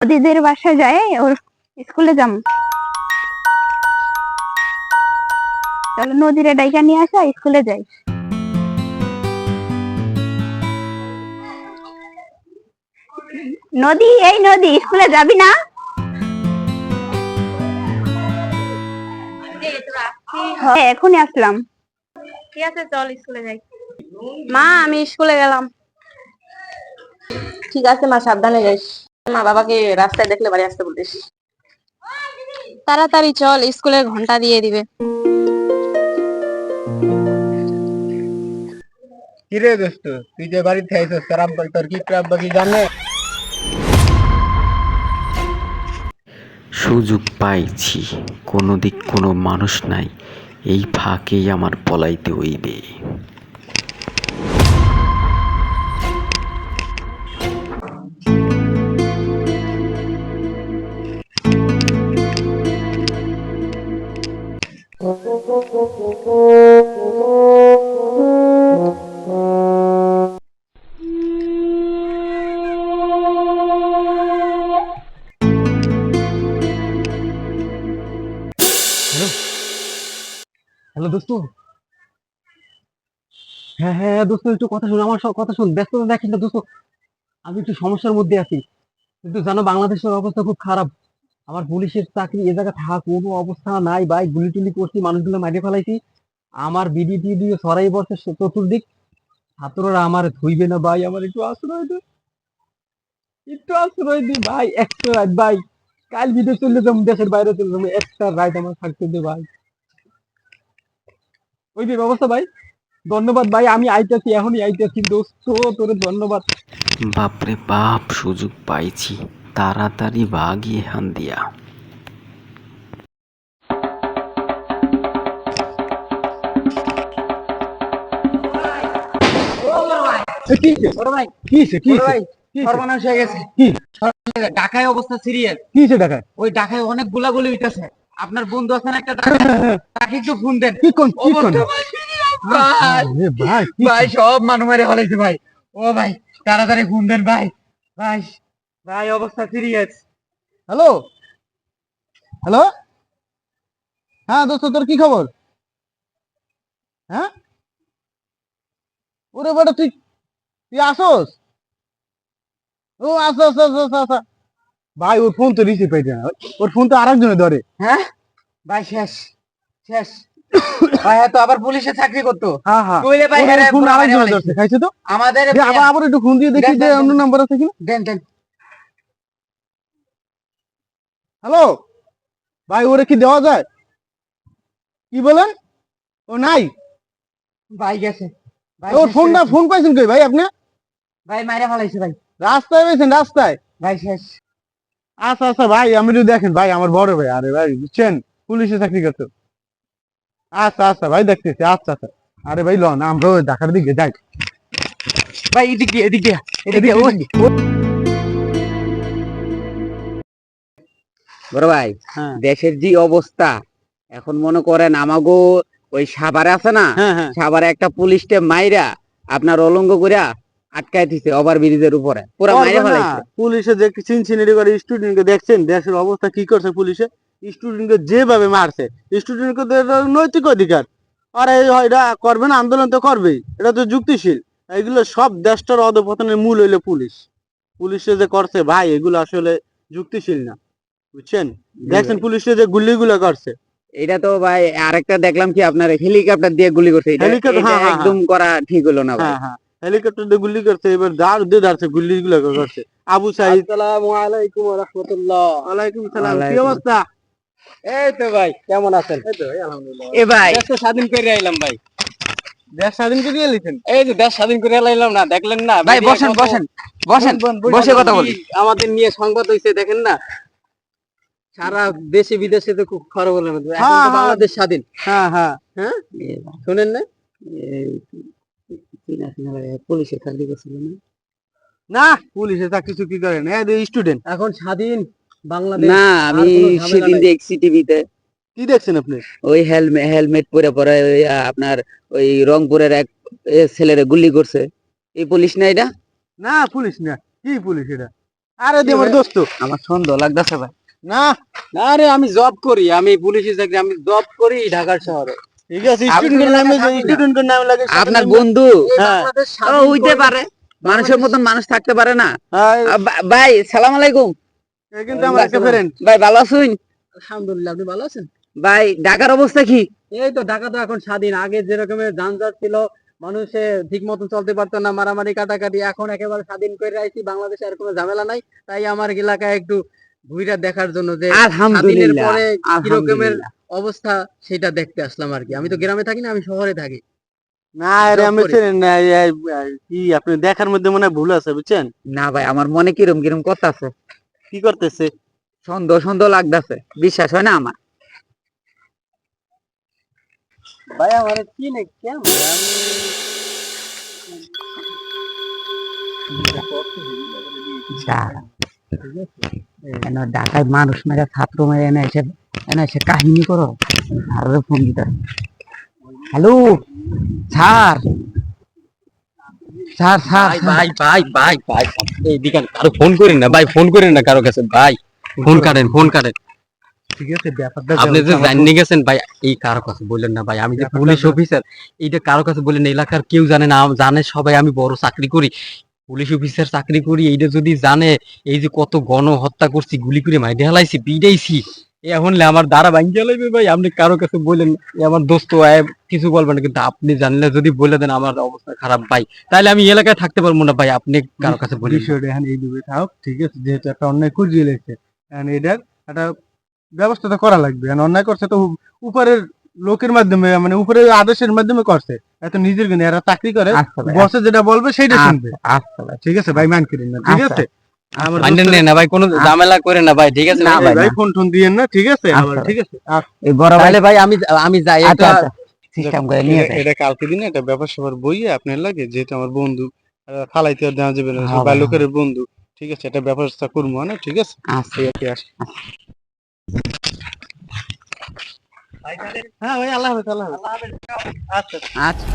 দিদির বাসায় যায় ওর স্কুলে যাম। চলো নদীরে ডাইকা নিয়ে আসা স্কুলে যাই। নদী এই নদী স্কুলে যাবি না? হ্যাঁ, এখনই আসলাম। ঠিক আছে চল স্কুলে যাই। মা আমি স্কুলে গেলাম। ঠিক আছে মা সাবধানে যাইস মা বাবাকে রাস্তায় দেখলে বাড়ি আসতে বলিস। তাড়াতাড়ি চল স্কুলের ঘণ্টা দিয়ে দিবে। কিরে দোস্ত তুই যে বাড়িতে আইসস তোর আব্বা তোর কি তোর আব্বা কি জানে? সুযোগ পাইছি কোনো দিক কোনো মানুষ নাই এই ফাঁকেই আমার পলাইতে হইবে। দোস্ত। হ্যাঁ হ্যাঁ হ্যাঁ, দোস্ত একটু কথা শুন আমার সব কথা শুন ব্যস্ততা দেখিস না দোস্ত। আমি একটু সমস্যার মধ্যে আছি। কিন্তু জানো বাংলাদেশের অবস্থা খুব খারাপ। আমার পুলিশের চাকরি এ জায়গায় থাকা কোনো অবস্থা নাই ভাই। গুলি টুলি করছি মানুষগুলো মারিয়ে ফেলাইছি। আমার বিডি টিডি সরাই বসে চতুর্দিক। ছাত্ররা আমার ধুইবে না ভাই। আমার একটু আশ্রয় দে। একটু আশ্রয় দি ভাই। একটা রাত ভাই। কাল বিদেশ চলে যাব দেশের বাইরে চলে যাব। একটা রাত আমার থাকতে দে ভাই। ওই যে ব্যবস্থা ভাই। ধন্যবাদ ভাই আমি আইতেছি এখনই আইতেছি দোস্ত তোরে ধন্যবাদ। বাপরে বাপ সুযোগ পাইছি। তাড়াতাড়ি বাগিয়ে হান দিয়া? সর্বনাশ হয়ে গেছে। কি? ঢাকায় অবস্থা সিরিয়াস কি ঢাকায়? ওই ঢাকায় অনেক গোলাগুলি হইতাছে। আপনার বন্ধু আছেন একটা? তাকে একটু ফোন দেন। কি কোন কি কোন? ভাই ভাই? ভাই সব মানুষ মেরে ফেলাইছে ভাই। ও ভাই তাড়াতাড়ি ফোন দেন ভাই। ভাই ভাই অবস্থা সিরিয়াস। হ্যালো? হ্যালো? হ্যাঁ দোস্ত তোর কি খবর? হ্যাঁ? ওরে বেটা তুই তুই আসোস? ও আসো আসো আসো, আসো ভাই ওর ফোন তো রিসিভ পাইছে না। ওর ফোন তো আরেকজনে ধরে। হ্যাঁ? ভাই শেষ। শেষ। ভাই হ্যাঁ তো আবার পুলিশে চাকরি করতো? কইলে ভাই হ্যাঁ ফোন আরেকজনে ধরছে। খাইছে তো? আমাদের আবার আবার একটু ফোন দিয়ে দেখি যে অন্য নাম্বার আছে কিনা? দেন দেন। হ্যালো ভাই ওরে কি দেওয়া যায়? কি বলেন? ও নাই? ভাই গেছে। ওর ফোনটা ফোন পাইছেন কই ভাই আপনি? ভাই মাইরা ফেলাইছে ভাই। রাস্তায় পেয়েছেন রাস্তায়। ভাই শেষ। আচ্ছা আচ্ছা ভাই আমি একটু দেখেন ভাই আমার বড় ভাই আরে ভাই বুঝছেন? পুলিশে চাকরি করতো। আচ্ছা আচ্ছা ভাই দেখতেছি আচ্ছা আচ্ছা। আরে ভাই লন আমরা ঢাকার দিকে যাই। ভাই এদিক দিয়ে এদিক দিয়ে এদিক দিয়ে বড় ভাই হ্যাঁ। দেশের যে অবস্থা এখন মনে করেন আমাগো ওই সাভারে আছে না? হ্যাঁ হ্যাঁ। সাভারে একটা পুলিশকে মাইরা আপনার অলঙ্গ কইরা আটকায় দিছে ওভার ব্রিজের উপরে। পুরা মাইরা। ফেলাইছে। পুলিশে যে চিনচিনিটি করে স্টুডেন্টকে দেখছেন দেশের অবস্থা কি করছে পুলিশে? স্টুডেন্টকে যেভাবে মারছে স্টুডেন্টকে নৈতিক অধিকার। আর এই হয় এটা করবে না আন্দোলন তো করবেই। এটা তো যুক্তিশীল। এগুলো সব দেশটার অধপতনের মূল হইল পুলিশ। পুলিশে যে করছে ভাই এগুলো আসলে যুক্তিশীল না। বুঝছেন? দেখছেন পুলিশে যে গুলিগুলো করছে। এটা তো ভাই আরেকটা দেখলাম কি আপনার হেলিকপ্টার দিয়ে গুলি করছে। এটা এটা হ্যাঁ, হ্যাঁ, একদম করা ঠিক হলো না ভাই। হ্যাঁ হ্যাঁ। হেলিকপ্টার দিয়ে গুলি করছে এবার দাঁড় দিয়ে দাঁড়ছে গুলিগুলো করছে। আবু সাইদ। আসসালামু আলাইকুম ওয়া রাহমাতুল্লাহ। ওয়ালাইকুম সালাম কি অবস্থা? এই তো ভাই কেমন আছেন? এই তো ভাই আলহামদুলিল্লাহ। এ ভাই। দেশ স্বাধীন করে আইলাম ভাই। দেশ স্বাধীন করে এলিছেন এই যে দেশ স্বাধীন করে এলাইলাম না দেখলেন না? ভাই বসেন বসেন বসেন বসে কথা বলি। আমাদের নিয়ে সংবাদ হইছে দেখেন না? সারা দেশে বিদেশে তো খুব খবর বলে বাংলাদেশ স্বাধীন। হ্যাঁ হ্যাঁ। হ্যাঁ? শুনেন না? পুলিশে চাকরি করছিল না। না পুলিশে তা কিছু কি করে না স্টুডেন্ট এখন স্বাধীন বাংলাদেশ না আমি সেদিন দেখছি টিভিতে কি দেখছেন আপনি? ওই হেলমেট হেলমেট পরে পরে আপনার ওই রংপুরের এক এ, ছেলেরে গুলি করছে। এই পুলিশ না এটা? না পুলিশ না। কি পুলিশ এটা? আরে দি আমার দোস্ত। আমার সন্দেহ লাগতেছে ভাই। না। না রে আমি জব করি আমি পুলিশের চাকরি আমি জব করি ঢাকার শহরে। ঠিক আছে স্টুডেন্টের নামে স্টুডেন্টের নামে লাগে আপনার বন্ধু। হ্যাঁ। হইতে পারে। মানুষের মতন মানুষ থাকতে পারে না। হ্যাঁ। ভাই সালাম আলাইকুম। কিন্তু আমার একটা ফ্রেন্ড ভাই ভালো আছেন? আলহামদুলিল্লাহ আপনি ভালো আছেন? ভাই ঢাকার অবস্থা কি? এই তো ঢাকা তো এখন স্বাধীন। আগে যেরকমের যানজট ছিল মানুষে ঠিক মতন চলতে পারতো না মারামারি কাটাকাটি। এখন একেবারে স্বাধীন করে রাখছি। বাংলাদেশে আর কোনো ঝামেলা নাই। তাই আমার এলাকায় একটু ঘুরে দেখার জন্য যে আলহামদুলিল্লাহ। পরে কি রকমের আলহামদুলিল্লাহ। অবস্থা সেটা দেখতে আসলাম আর কি আমি তো গ্রামে থাকি না আমি শহরে থাকি না আরে আমি না কি আপনি দেখার মধ্যে মনে ভুল আছে বুঝছেন না ভাই আমার মনে কিরম কিরম কথা আছে কি করতেছে সন্দেহ সন্দেহ লাগতেছে বিশ্বাস হয় না আমার ভাই আমার কি কেমন ঢাকায় মানুষ মেরে ছাত্র মেরে এনে এসে এনে এসে কাহিনী করো। আর ফোন দিতে। হ্যালো? স্যার? স্যার স্যার ভাই ভাই ভাই ভাই এইদিকে কারও ফোন করেন না। ভাই ফোন করেন না কারও কাছে। ভাই ফোন কাটেন ফোন কাটেন। ঠিক আছে ব্যাপারটা আপনি যে জানিয়ে গেছেন ভাই এই কারও কাছে বললেন না ভাই। আমি যে পুলিশ অফিসার এইটা কারও কাছে বললেন এলাকার কেউ জানে না জানে সবাই আমি বড় চাকরি করি। পুলিশ অফিসার চাকরি করি এইটা যদি জানে এই যে কত গণ হত্যা করছি গুলি করে মাইরে হেলাইছি বিডাইছি এখন আমার দ্বারা ভাঙ্গি হেলাইবে ভাই আপনি কারও কাছে বললেন আমার দোস্ত কিছু বলবেন না কিন্তু আপনি জানলে যদি বলে দেন আমার অবস্থা খারাপ ভাই। তাহলে আমি এলাকায় থাকতে পারব না ভাই আপনি কারও কাছে বলি এখন এই দিবে থাক ঠিক আছে যেহেতু একটা অন্যায় করিয়ে লেগেছে। এখন এটার একটা ব্যবস্থা তো করা লাগবে এখন অন্যায় করছে তো উপরের লোকের মাধ্যমে মানে উপরের আদেশের মাধ্যমে করছে। এত নিজের গুণে এরা চাকরি করে আচ্ছা বসে যেটা বলবে সেটা শুনবে। আচ্ছা ঠিক আছে ভাই মান করেন না ঠিক আচ্ছা। আছে? না ভাই কোনো ঝামেলা করে না ভাই ঠিক আছে না ভাই? ভাই, ভাই না। ফোন টোন দিয়েন না ঠিক আছে? ঠিক আছে? এই বড় ভাই। ভাই আমি আমি যাই আচ্ছা এটা আচ্ছা। সিস্টেম করে নিয়ে যাই। এটা কালকে দিনে একটা ব্যাপার সবার বইয়ে আপনার লাগে যেহেতু আমার বন্ধু ফালাইতে দেওয়া যাবে না হ্যাঁ বা লোকের বন্ধু ঠিক আছে? এটা ব্যবস্থা করব না ঠিক আছে? আচ্ছা। ঠিক আছে হ্যাঁ ভাই আল্লাহ হাফেজ আল্লাহ হাফেজ আচ্ছা। আচ্ছা।